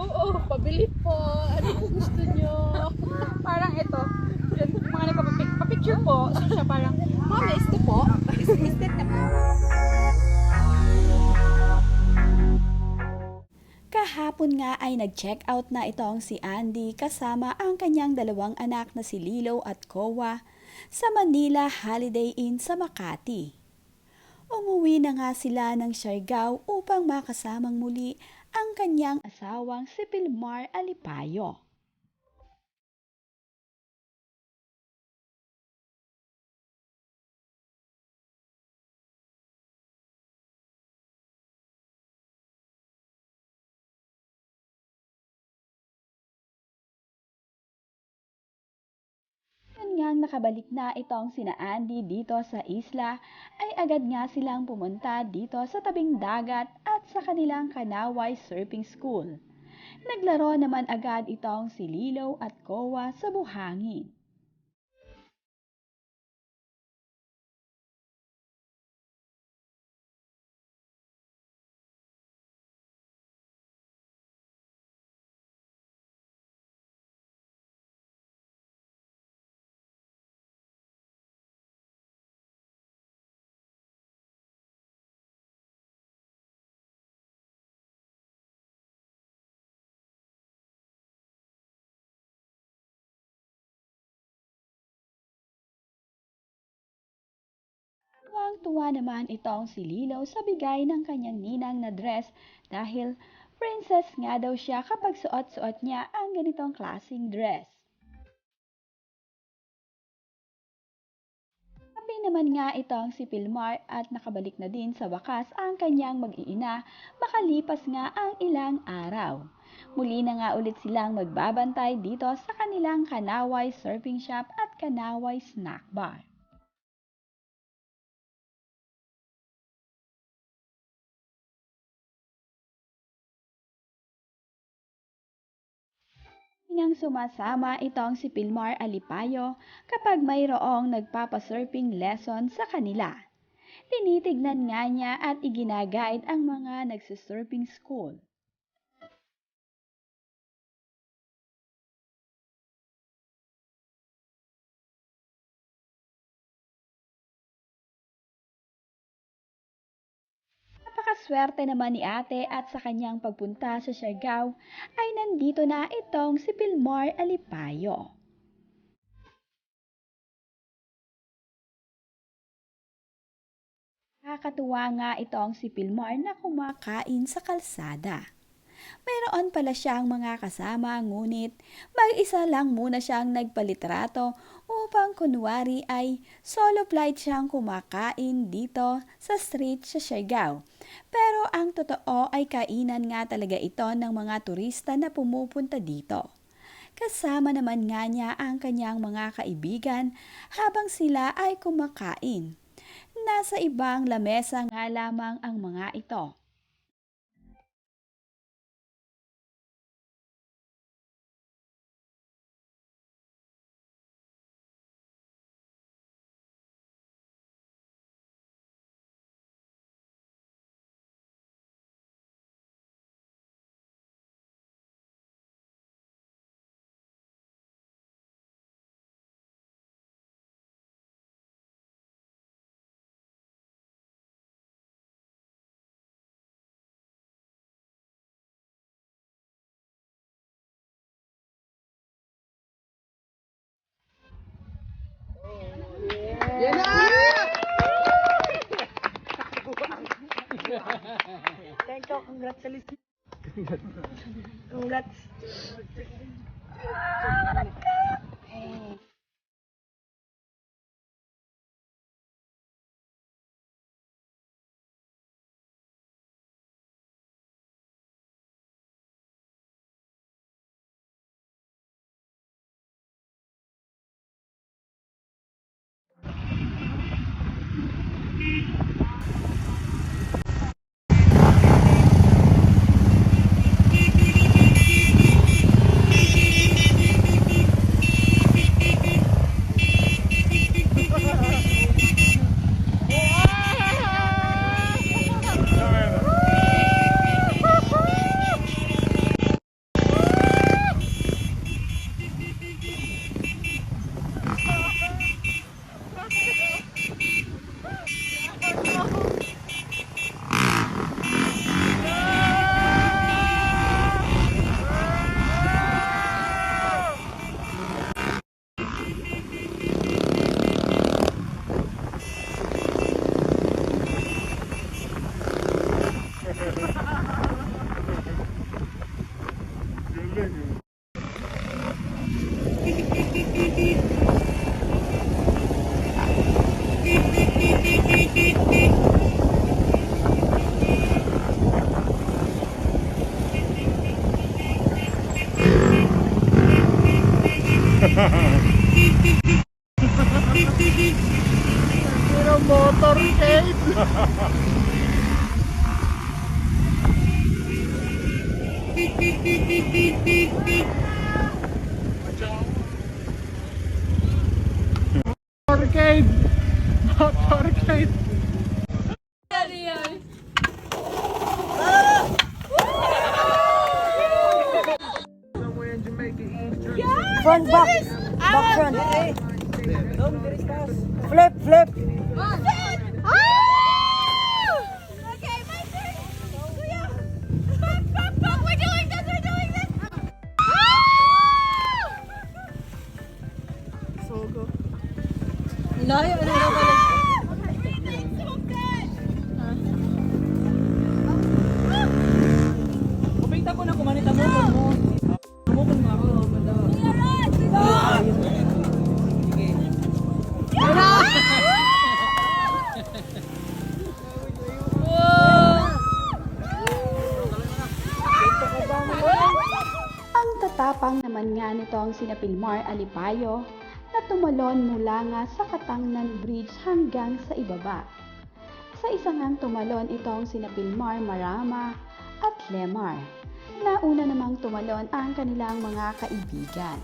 Oo, pabili po. Ano po gusto nyo? parang ito, yun, mga nagpapapicture po. So siya parang, Ma'am, este po. Este na po. Kahapon nga ay nag-check out na itong si Andy kasama ang kanyang dalawang anak na si Lilo at Kowa sa Manila Holiday Inn sa Makati. Umuwi na nga sila ng Siargao upang makasamang muli ang kanyang asawang si Pilmar Alipayo. Yun ngang nakabalik na itong sina Andy dito sa isla, ay agad nga silang pumunta dito sa tabing dagat at sa kanilang Kanaway Surfing School. Naglaro naman agad itong si Lilo at Kowa sa buhangin. Tuwang-tuwa naman itong si Lilo sa bigay ng kanyang ninang na dress dahil princess nga daw siya kapag suot-suot niya ang ganitong klasing dress. Happy naman nga itong si Pilmar at nakabalik na din sa wakas ang kanyang mag-iina makalipas nga ang ilang araw. Muli na nga ulit silang magbabantay dito sa kanilang Kanaway Surfing Shop at Kanaway Snack Bar. Nang sumasama itong si Pilmar Alipayo kapag mayroong nagpapasurfing lesson sa kanila. Tinitignan nga niya at iginagayad ang mga nagsusurfing school. Napakaswerte naman ni ate at sa kanyang pagpunta sa Siargao ay nandito na itong si Pilmar Alipayo. Nakakatuwa nga itong si Pilmar na kumakain sa kalsada. Mayroon pala siyang mga kasama ngunit mag-isa lang muna siyang nagpalitrato upang kunwari ay solo flight siyang kumakain dito sa street sa Siargao. Pero ang totoo ay kainan nga talaga ito ng mga turista na pumupunta dito. Kasama naman nga niya ang kanyang mga kaibigan habang sila ay kumakain. Nasa ibang lamesa nga lamang ang mga ito. Thank you. Congrats sa Congrats. Pero motorcade. Motorcade. Front back. Back front. Eh? Flip, flip. Okay, my turn. Nga nitong sina Pilmar Alipayo na tumalon mula nga sa Katangnan Bridge hanggang sa ibaba. Sa isa ngang tumalon itong sina Pilmar Marama at Lemar. Nauna namang tumalon ang kanilang mga kaibigan.